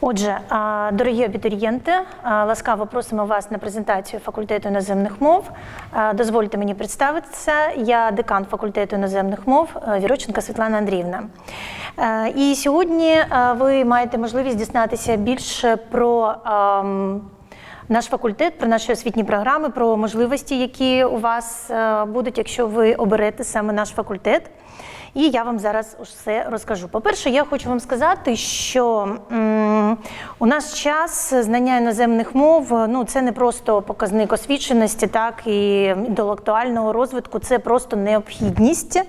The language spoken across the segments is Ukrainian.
Отже, дорогі абітурієнти, ласкаво просимо вас на презентацію факультету іноземних мов. Дозвольте мені представитися. Я декан факультету іноземних мов Віроченка Світлана Андріївна. І сьогодні ви маєте можливість дізнатися більше про. наш факультет, про наші освітні програми, про можливості, які у вас будуть, якщо ви оберете саме наш факультет. І я вам зараз все розкажу. По-перше, я хочу вам сказати, що у нас час знання іноземних мов ну це не просто показник освіченості, так і інтелектуального розвитку, це просто необхідність.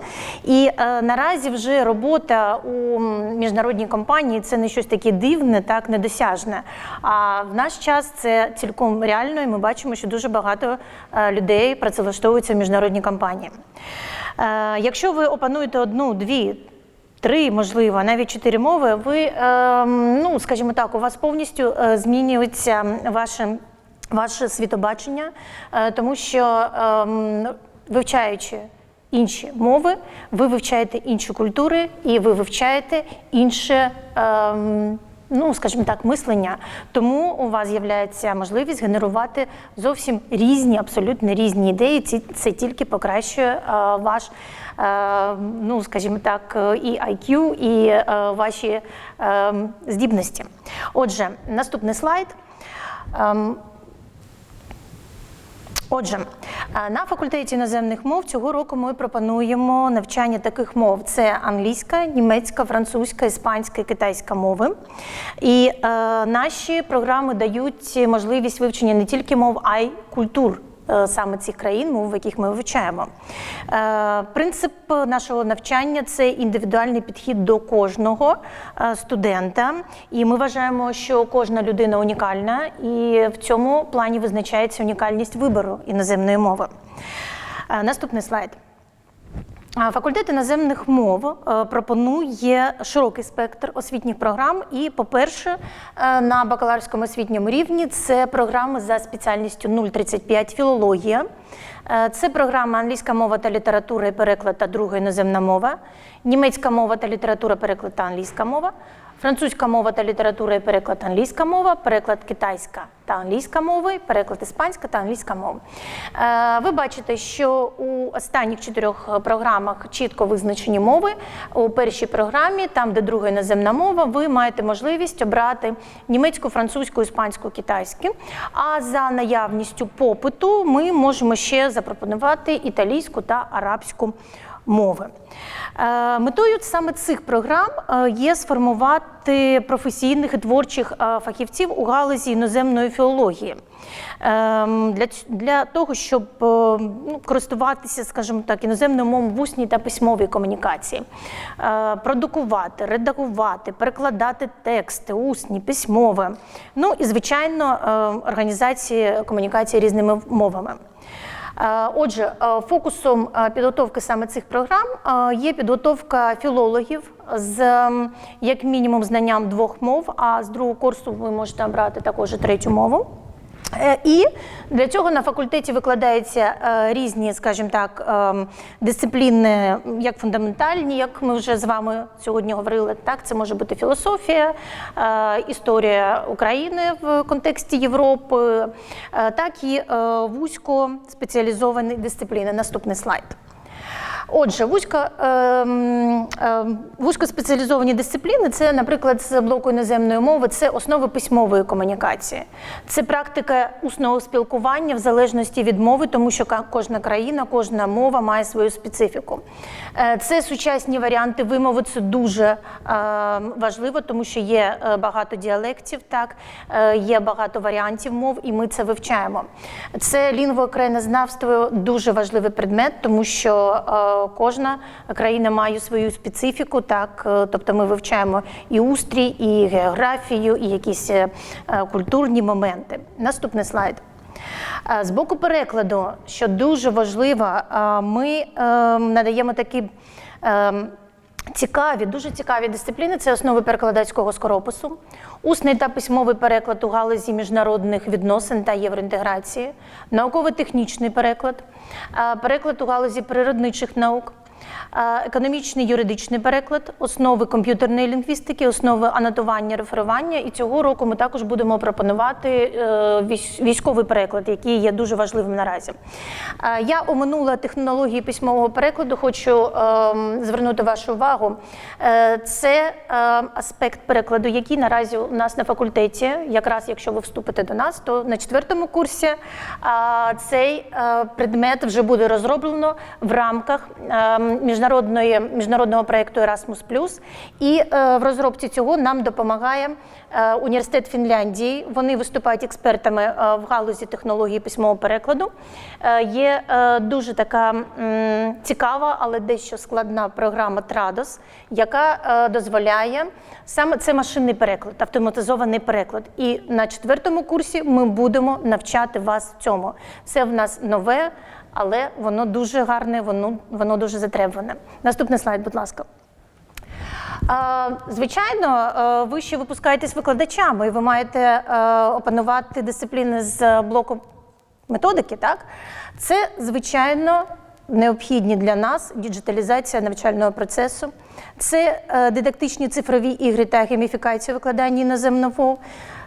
І е, наразі вже робота у міжнародній компанії це не щось таке дивне, так недосяжне. А в наш час це цілком реально, і ми бачимо, що дуже багато е, людей працевлаштовуються в міжнародні компанії. Е, Якщо ви опануєте одну, дві, три, можливо, навіть чотири мови, ви, е, ну, скажімо так, у вас повністю е, змінюється ваше, ваше світобачення, е, тому що ем, вивчаючи інші мови, ви вивчаєте інші культури і ви вивчаєте інше. Ем, Ну, скажімо так, мислення, тому у вас з'являється можливість генерувати зовсім різні, абсолютно різні ідеї. Ці це тільки покращує е, ваш, е, ну скажімо так, е, і IQ, і е, ваші е, здібності. Отже, наступний слайд. Отже, е, на факультеті іноземних мов цього року ми пропонуємо навчання таких мов: це англійська, німецька, французька, іспанська і китайська мови. І е, наші програми дають можливість вивчення не тільки мов, а й культур. Е, Саме цих країн, мов, в яких ми вивчаємо. Е, Принцип нашого навчання це індивідуальний підхід до кожного е, студента. І ми вважаємо, що кожна людина унікальна, і в цьому плані визначається унікальність вибору іноземної мови. Наступний слайд. Факультет іноземних мов е, пропонує широкий спектр освітніх програм. І, по-перше, е, на бакалаврському освітньому рівні це програми за спеціальністю 035 філологія. Е, Це програма англійська мова та література і переклад та друга іноземна мова, німецька мова та література, переклад та англійська мова, французька мова та література і переклад англійська мова, переклад китайська та англійська мови, переклад іспанська та англійська мова. Е, Ви бачите, що у останніх чотирьох програмах чітко визначені мови. У першій програмі, там, де друга іноземна мова, ви маєте можливість обрати німецьку, французьку, іспанську, китайську. А за наявністю попиту ми можемо ще запропонувати італійську та арабську мови. Е, Метою саме цих програм е, є сформувати професійних і творчих е, фахівців у галузі іноземної філології. Ем, Для, для того, щоб ну, користуватися, скажімо так, іноземною мовою в усній та письмовій комунікації, продукувати, редагувати, перекладати тексти, усні, письмові, ну і, звичайно, організації комунікації різними мовами. Е, Отже, е, фокусом е, підготовки саме цих програм є підготовка філологів з як мінімум знанням двох мов, а з другого курсу ви можете обрати також третю мову. Е, І для цього на факультеті викладаються е, різні, скажімо так, ем, дисципліни, як фундаментальні, як ми вже з вами сьогодні говорили. Так, це може бути філософія, е, історія України в контексті Європи, так і вузько спеціалізовані дисципліни. Наступний слайд. Отже, ем, ем, вузькоспеціалізовані дисципліни це, наприклад, з блоку іноземної мови, це основи письмової комунікації, це практика усного спілкування в залежності від мови, тому що кожна країна, кожна мова має свою специфіку. Е, Це сучасні варіанти вимови, це дуже е, важливо, тому що є е, багато діалектів, так є багато варіантів мов, і ми це вивчаємо. Це лінгвокраїнознавство дуже важливий предмет, тому що кожна країна має свою специфіку, так е, тобто ми вивчаємо і устрій, і географію, і якісь е, культурні моменти. Наступний слайд. Е, З боку перекладу, що дуже важливо, ми е, надаємо такі е, цікаві, дуже цікаві дисципліни. Це основи перекладацького скоропису, усний та письмовий переклад у галузі міжнародних відносин та євроінтеграції, науково-технічний переклад, е, переклад у галузі природничих наук. Е, економічний юридичний переклад, основи комп'ютерної лінгвістики, основи анотування, реферування. І цього року ми також будемо пропонувати е, військовий переклад, який є дуже важливим наразі. Е, Я оминула технології письмового перекладу. Хочу ем, звернути вашу увагу. Це аспект перекладу, який наразі у нас на факультеті, якраз якщо ви вступите до нас, то на четвертому курсі цей предмет вже буде розроблено в рамках е, міжнародної, міжнародного проєкту Erasmus+. І е, в розробці цього нам допомагає е, університет Фінляндії. Вони виступають експертами е, в галузі технології письмового перекладу. Є дуже така цікава, але дещо складна програма Традос, яка дозволяє саме це машинний переклад, автоматизований переклад. І на четвертому курсі ми будемо навчати вас цьому. Це в нас нове, але воно дуже гарне, воно, воно дуже затребуване. Наступний слайд, будь ласка. Звичайно, е, ви ще випускаєтесь викладачами, і ви маєте е, опанувати дисципліни з блоку методики. Так, це звичайно необхідні для нас діджиталізація навчального процесу, це е, дидактичні цифрові ігри та гейміфікація викладання іноземних мов,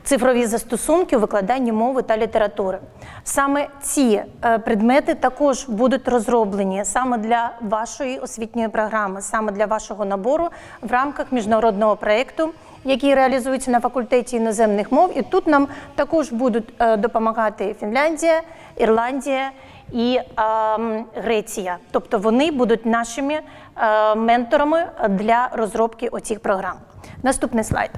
цифрові застосунки у викладанні мови та літератури. Саме ці е, предмети також будуть розроблені саме для вашої освітньої програми, саме для вашого набору в рамках міжнародного проєкту, який реалізується на факультеті іноземних мов. І тут нам також будуть е, допомагати Фінляндія, Ірландія і ем, Греція. Тобто вони будуть нашими е, менторами для розробки оцих програм. Наступний слайд.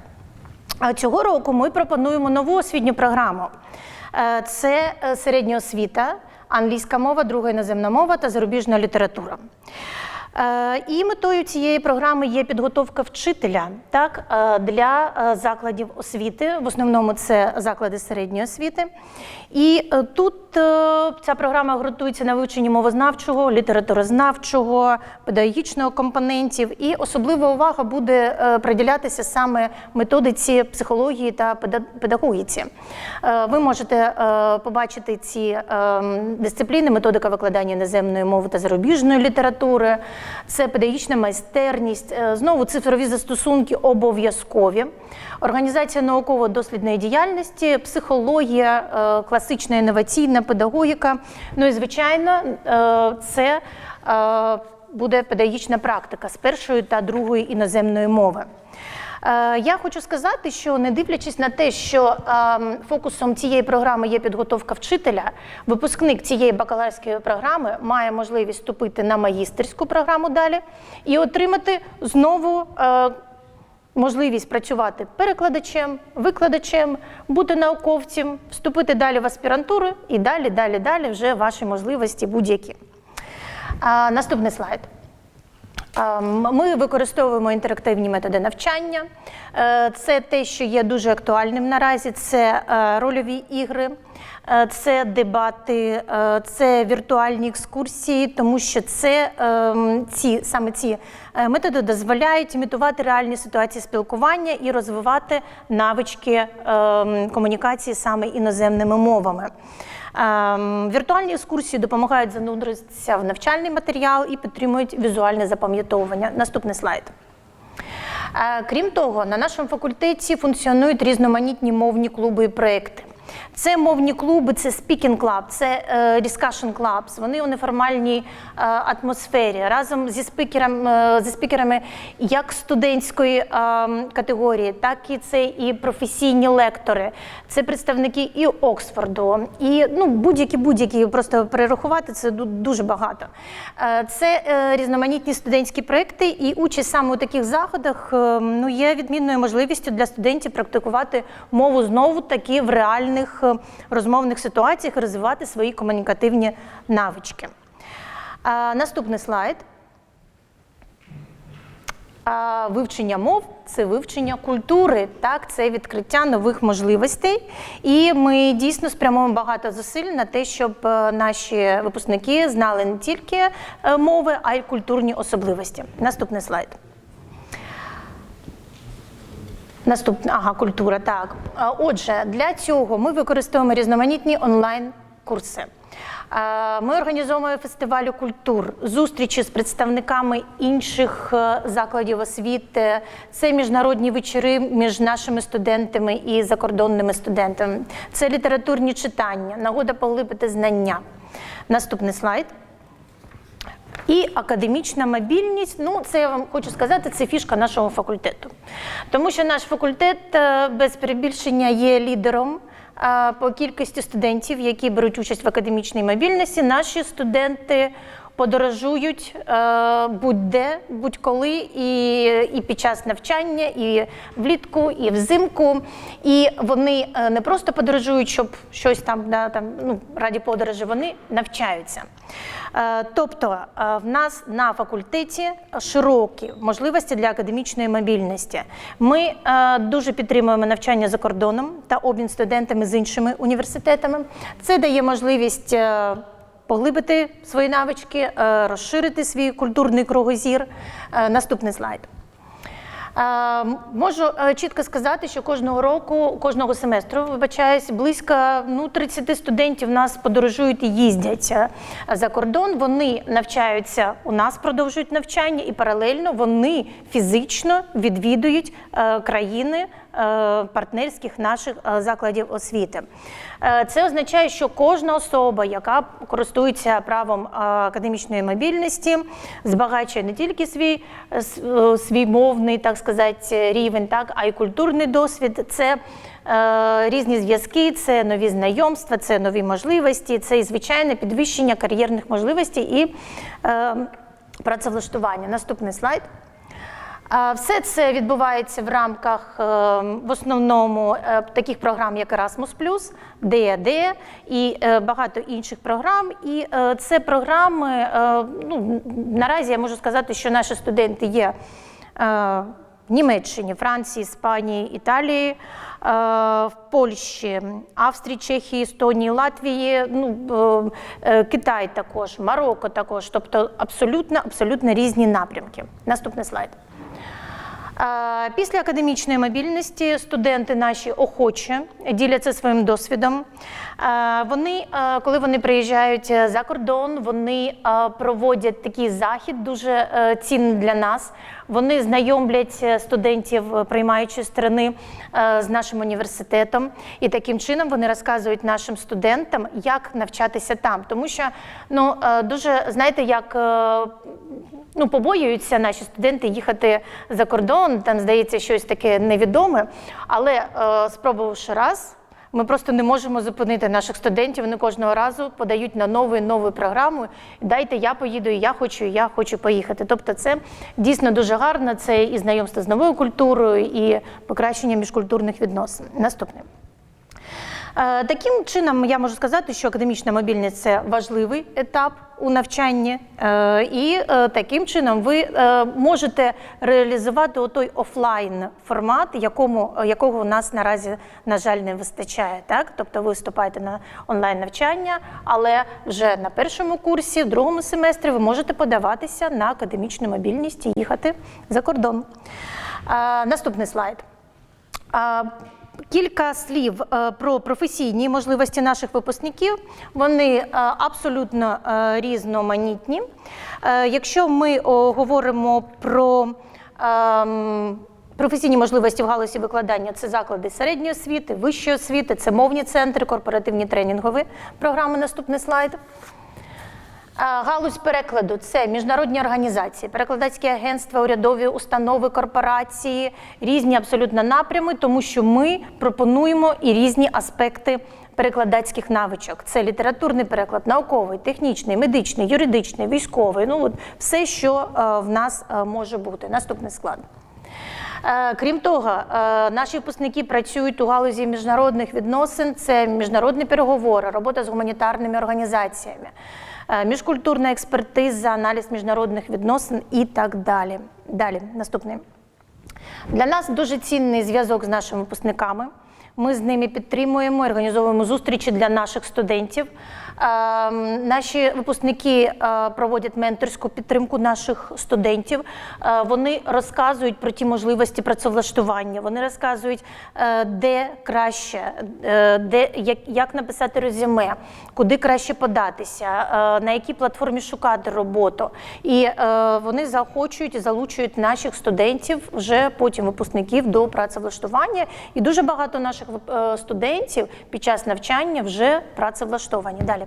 Цього року ми пропонуємо нову освітню програму. Е, Це е, середня освіта, англійська мова, друга іноземна мова та зарубіжна література. Е, І метою цієї програми є підготовка вчителя так, е, для е, закладів освіти. В основному це заклади середньої освіти. І тут ця програма ґрунтується на вивченні мовознавчого, літературознавчого, педагогічного компонентів. І особлива увага буде приділятися саме методиці психології та педа- педагогіці. Ви можете побачити ці е, дисципліни, методика викладання іноземної мови та зарубіжної літератури, це педагогічна майстерність, е, знову цифрові застосунки обов'язкові, організація науково-дослідної діяльності, психологія, е, класична інноваційна педагогіка. Ну і звичайно, е, це буде педагогічна практика з першої та другої іноземної мови. Е, Я хочу сказати, що не дивлячись на те, що ем, фокусом цієї програми є підготовка вчителя, випускник цієї бакалаврської програми має можливість вступити на магістерську програму далі і отримати знову. е, Можливість працювати перекладачем, викладачем, бути науковцем, вступити далі в аспірантуру і далі, далі, далі вже ваші можливості будь-які. Наступний слайд. Ем, Ми використовуємо інтерактивні методи навчання. Е, Це те, що є дуже актуальним наразі. Це е, рольові ігри, е, це дебати, це віртуальні екскурсії, тому що це ем, ці саме ці методи дозволяють імітувати реальні ситуації спілкування і розвивати навички ем, комунікації саме іноземними мовами. Ем, Віртуальні екскурсії допомагають зануритися в навчальний матеріал і підтримують візуальне запам'ятовування. Наступний слайд. Е, Крім того, на нашому факультеті функціонують різноманітні мовні клуби і проекти. Це мовні клуби, це speaking club, це е, discussion clubs. Вони у неформальній е, атмосфері разом зі спікерами, е, зі спікерами як студентської категорії, так і це і професійні лектори. Це представники і Оксфорду, і ну будь-які будь-які просто перерахувати це дуже багато. Це різноманітні студентські проекти, і участь саме у таких заходах ну є відмінною можливістю для студентів практикувати мову знову таки в реальних е, розмовних ситуаціях, розвивати свої комунікативні навички. Е, Наступний слайд. Вивчення мов це вивчення культури, так, це відкриття нових можливостей. І ми дійсно спрямуємо багато зусиль на те, щоб е, наші випускники знали не тільки е, мови, а й культурні особливості. Наступний слайд. Наступна ага, культура. Так. Отже, для цього ми використовуємо різноманітні онлайн-курси. Е, Ми організовуємо фестиваль культур, зустрічі з представниками інших е, закладів освіти. Це міжнародні вечори між нашими студентами і закордонними студентами. Це літературні читання, нагода поглибити знання. Наступний слайд. І академічна мобільність, ну це я вам хочу сказати, це фішка нашого факультету. Тому що наш факультет е, без перебільшення є лідером е, по кількості студентів, які беруть участь в академічній мобільності. Наші студенти подорожують е, будь-де, будь-коли, і, і під час навчання, і влітку, і взимку. І вони е, не просто подорожують, щоб щось там, да, там ну, раді подорожі, вони навчаються. Е, Тобто в нас на факультеті широкі можливості для академічної мобільності. Ми дуже підтримуємо навчання за кордоном та обмін студентами з іншими університетами. Це дає можливість поглибити свої навички, е, розширити свій культурний кругозір. Е, Наступний слайд. Е, Можу чітко сказати, що кожного року, кожного семестру, вибачаюсь, близько ну, 30 студентів нас подорожують і їздять за кордон. Вони навчаються у нас, продовжують навчання, і паралельно вони фізично відвідують країни партнерських наших е, закладів освіти. Е, Це означає, що кожна особа, яка користується правом е, академічної мобільності, збагачує не тільки свій, е, е, свій мовний, так сказати, рівень, так, а й культурний досвід. Це е, різні зв'язки, це нові знайомства, це нові можливості, це і звичайне підвищення кар'єрних можливостей і е, працевлаштування. Наступний слайд. Все це відбувається в рамках е, в основному е, таких програм, як Erasmus+, ДЕД і е, багато інших програм. І це програми, ну, наразі я можу сказати, що наші студенти є в Німеччині, Франції, Іспанії, Італії, в Польщі, Австрії, Чехії, Естонії, Латвії, ну, Китай також, Марокко також, тобто абсолютно, абсолютно різні напрямки. Наступний слайд. Е, Після академічної мобільності студенти наші охоче діляться своїм досвідом. Е, Вони, е, коли вони приїжджають за кордон, вони е, проводять такий захід, дуже е, цінний для нас. Вони знайомлять е, студентів е, приймаючої сторони е, з нашим університетом, і таким чином вони розказують нашим студентам, як навчатися там. Тому що ну е, дуже знаєте, як е, ну, побоюються наші студенти їхати за кордон, там здається щось таке невідоме. Але е, спробувавши раз, ми просто не можемо зупинити наших студентів. Вони кожного разу подають на нову і нову програму. Дайте я поїду, і я хочу, і я хочу поїхати. Тобто, це дійсно дуже гарно. Це і знайомство з новою культурою, і покращення міжкультурних відносин. Наступне. Е, Таким чином, я можу сказати, що академічна мобільність це важливий етап у навчанні, Е, і е, таким чином ви можете реалізувати той офлайн формат, якому, якого у нас наразі, на жаль, не вистачає. Так? Тобто ви вступаєте на онлайн навчання, але вже на першому курсі, в другому семестрі ви можете подаватися на академічну мобільність і їхати за кордон. Наступний слайд. Кілька слів е, про професійні можливості наших випускників. Вони е, абсолютно е, різноманітні. Якщо ми говоримо про ем, професійні можливості в галузі викладання, це заклади середньої освіти, вищої освіти, це мовні центри, корпоративні тренінгові програми. Наступний слайд. Галузь перекладу це міжнародні організації, перекладацькі агентства, урядові установи, корпорації, різні абсолютно напрями, тому що ми пропонуємо і різні аспекти перекладацьких навичок. Це літературний переклад, науковий, технічний, медичний, юридичний, військовий. Ну от все, що е, в нас е, може бути. Наступний склад. Е, Крім того, наші випускники працюють у галузі міжнародних відносин, це міжнародні переговори, робота з гуманітарними організаціями, міжкультурна експертиза, аналіз міжнародних відносин і так далі. Далі, наступний. Для нас дуже цінний зв'язок з нашими випускниками. Ми з ними підтримуємо, організовуємо зустрічі для наших студентів. Ем, Наші випускники е, проводять менторську підтримку наших студентів. Е, Вони розказують про ті можливості працевлаштування. Вони розказують, е, де краще, де як, як написати резюме, куди краще податися, на якій платформі шукати роботу. І вони заохочують і залучують наших студентів, вже потім випускників до працевлаштування. І дуже багато наших вип- е, студентів під час навчання вже працевлаштовані. Далі.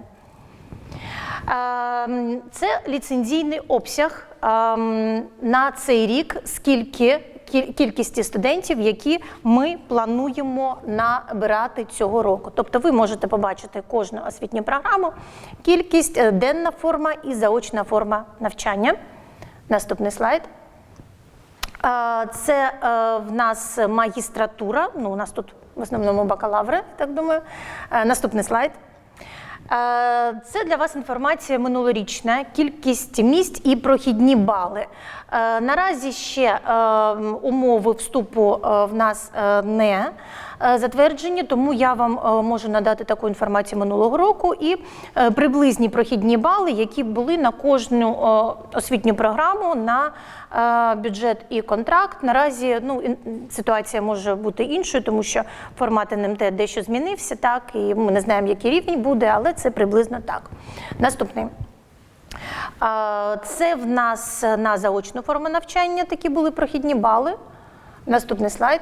Ем, Це ліцензійний обсяг ем, на цей рік, скільки кіль- кількості студентів, які ми плануємо набирати цього року. Тобто ви можете побачити кожну освітню програму, кількість, е, денна форма і заочна форма навчання. Наступний слайд. Е, Це в нас магістратура. Ну, у нас тут в основному бакалаври, так думаю. Е, Наступний слайд. Е, Це для вас інформація минулорічна, кількість місць і прохідні бали. Е, Наразі ще умови вступу в нас не затверджені, тому я вам е, можу надати таку інформацію минулого року і е, приблизні прохідні бали, які були на кожну е, освітню програму на е, бюджет і контракт. Наразі ну, ситуація може бути іншою, тому що формат НМТ дещо змінився, так, і ми не знаємо, який рівень буде, але це приблизно так. Наступний. Це в нас на заочну форму навчання такі були прохідні бали. Наступний слайд.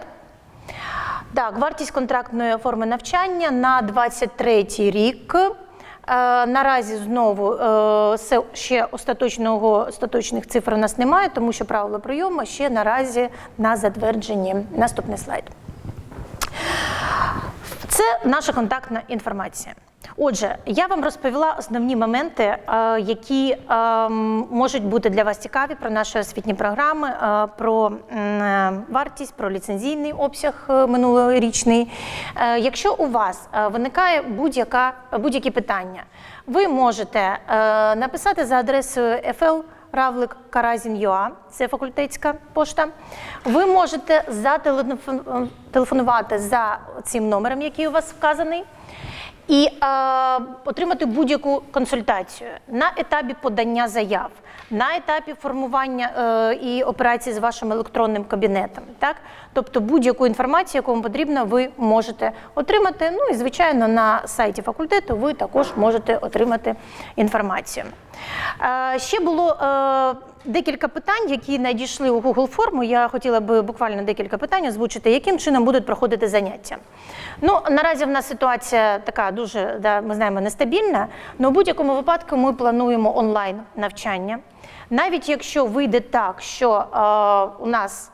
Так, вартість контрактної форми навчання на 23 рік. Е, Наразі знову е, ще остаточного, остаточних цифр у нас немає, тому що правила прийому ще наразі на затвердженні. Наступний слайд. Це наша контактна інформація. Отже, я вам розповіла основні моменти, е, які е, можуть бути для вас цікаві про наші освітні програми, е, про е, вартість, про ліцензійний обсяг минулорічний. Якщо у вас виникає будь-яка будь-які питання, ви можете написати за адресою FL Равлик Каразін.ua, це факультетська пошта. Ви можете зателефонувати за цим номером, який у вас вказаний, і е, отримати будь-яку консультацію на етапі подання заяв, на етапі формування е, і операції з вашим електронним кабінетом. Так? Тобто будь-яку інформацію, яку вам потрібно, ви можете отримати. Ну і звичайно, на сайті факультету ви також можете отримати інформацію. Е, Ще було е, декілька питань, які надійшли у Google форму. Я хотіла би буквально декілька питань озвучити, яким чином будуть проходити заняття. Ну, наразі в нас ситуація така дуже, да, ми знаємо, нестабільна, але в будь-якому випадку ми плануємо онлайн навчання. Навіть якщо вийде так, що е, у нас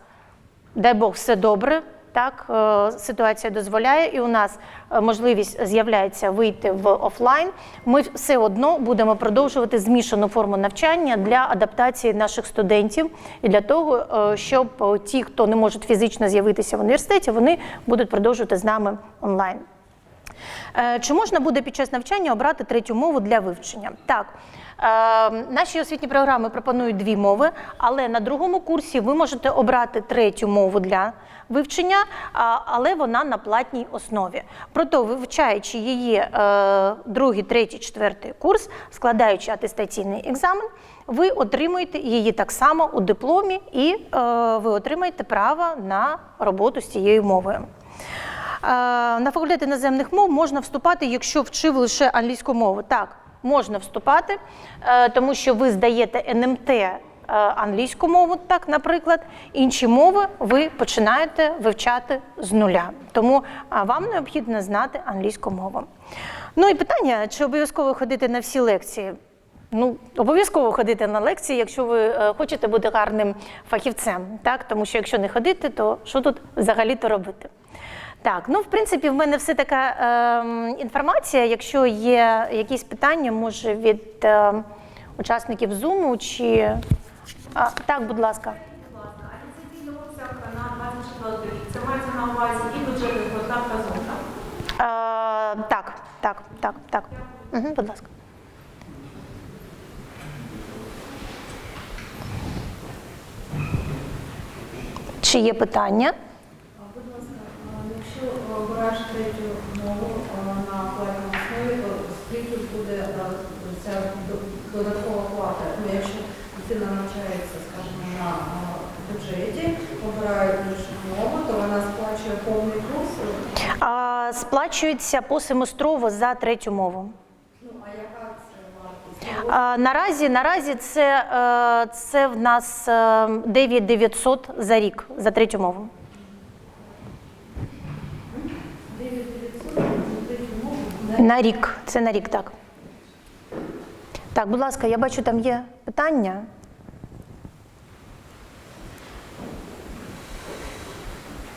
дай Бог, все добре. Так, е, ситуація дозволяє, і у нас е, можливість з'являється вийти в офлайн. Ми все одно будемо продовжувати змішану форму навчання для адаптації наших студентів і для того, е, щоб ті, хто не можуть фізично з'явитися в університеті, вони будуть продовжувати з нами онлайн. Е, Чи можна буде під час навчання обрати третю мову для вивчення? Так. Е, Наші освітні програми пропонують дві мови, але на другому курсі ви можете обрати третю мову для вивчення, але вона на платній основі. Проте, вивчаючи її е, другий, третій, четвертий курс, складаючи атестаційний екзамен, ви отримуєте її так само у дипломі і е, ви отримаєте право на роботу з цією мовою. На факультет іноземних мов можна вступати, якщо вчив лише англійську мову. Так, можна вступати, е, тому що ви здаєте НМТ е, англійську мову, так, наприклад, інші мови ви починаєте вивчати з нуля. Тому вам необхідно знати англійську мову. Ну і питання, чи обов'язково ходити на всі лекції? Ну, обов'язково ходити на лекції, якщо ви е, хочете бути гарним фахівцем, так? тому що якщо не ходити, то що тут взагалі-то робити? Так, ну в принципі, в мене все така ем, інформація. Якщо є якісь питання, може від ем, учасників Zoom чи. А, так, будь ласка. Будь ласка, а ліцензійний на 24 рік. Це мається на увазі і бюджетний квартал та? Е, так, так, так, так. Угу, будь ласка. Чи є питання? А якщо обираєш третю мову на платній основі, то скільки буде ця додаткова плата. Ну, якщо дитина навчається, скажімо, на е, бюджеті, обирає іншу мову, то вона сплачує повний курс. А, сплачується посеместрово за третю мову. Ну, а яка це вартість? А, наразі, наразі це, е, це в нас е, 9900 за рік за третю мову. 9900 за третю мову? На рік. Це на рік, так. Так, будь ласка, я бачу, там є питання.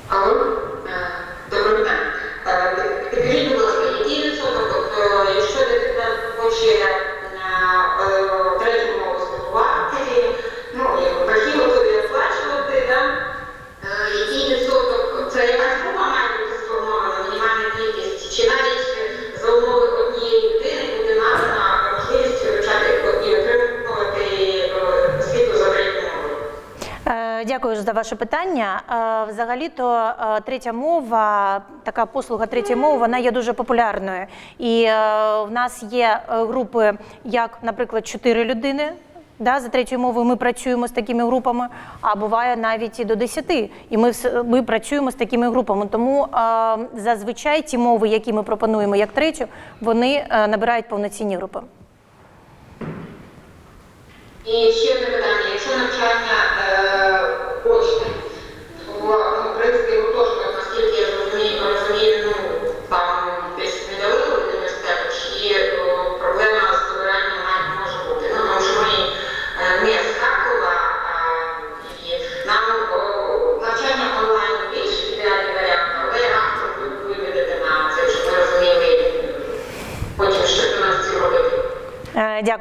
Алло, добрий день. Е, Підкажіть, будь ласка, який відсоток, е, якщо дитина хоче За ваше питання. Е, Взагалі-то е, третя мова, така послуга третя мова, вона є дуже популярною. І е, в нас є групи, як, наприклад, чотири людини. Да, за третьою мовою ми працюємо з такими групами, а буває навіть і до 10. І ми, ми працюємо з такими групами. Тому е, зазвичай ті мови, які ми пропонуємо як третю, вони е, набирають повноцінні групи. І ще одне питання. Якщо навчання е,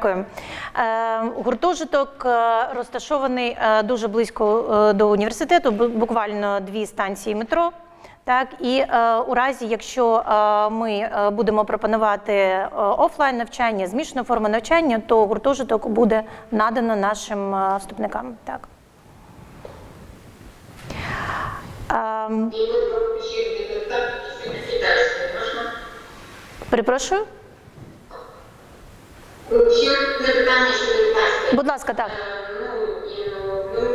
Дякую. Е, Гуртожиток е, розташований е, дуже близько е, до університету, буквально дві станції метро. Так, і е, у разі, якщо е, ми е, будемо пропонувати е, офлайн навчання, змішану форму навчання, то гуртожиток буде надано нашим е, вступникам. Так. Китайською, можна? перепрошую? Ще одне питання щодо китайської. Будь ласка, так. Е, Ну,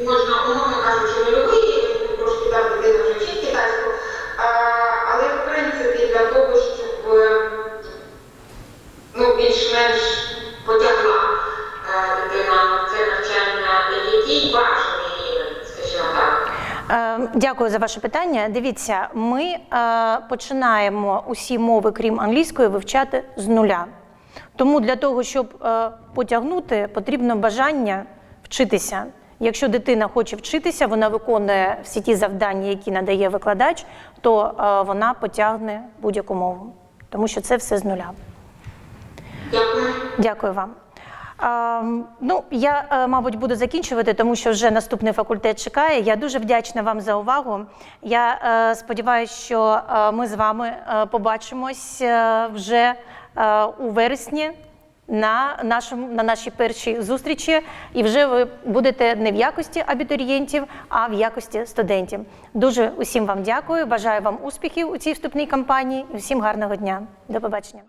ну, можна, умовно кажучи, що не любий, трошки там дитина вже вчить китайську, але в принципі для того, щоб е, ну, більш-менш потягла е, дитина це навчання, який бажаний рівень, скажімо так. Е, Дякую за ваше питання. Дивіться, ми е, починаємо усі мови, крім англійської, вивчати з нуля. Тому для того, щоб е, потягнути, потрібно бажання вчитися. Якщо дитина хоче вчитися, вона виконує всі ті завдання, які надає викладач, то е, вона потягне будь-яку мову, тому що це все з нуля. Дякую. Дякую вам. Ем, ну, я, е, мабуть, буду закінчувати, тому що вже наступний факультет чекає. Я дуже вдячна вам за увагу. Я е, сподіваюся, що е, ми з вами е, побачимось е, вже е, у вересні на, нашому, на нашій першій зустрічі, і вже ви будете не в якості абітурієнтів, а в якості студентів. Дуже усім вам дякую. Бажаю вам успіхів у цій вступній кампанії і всім гарного дня. До побачення.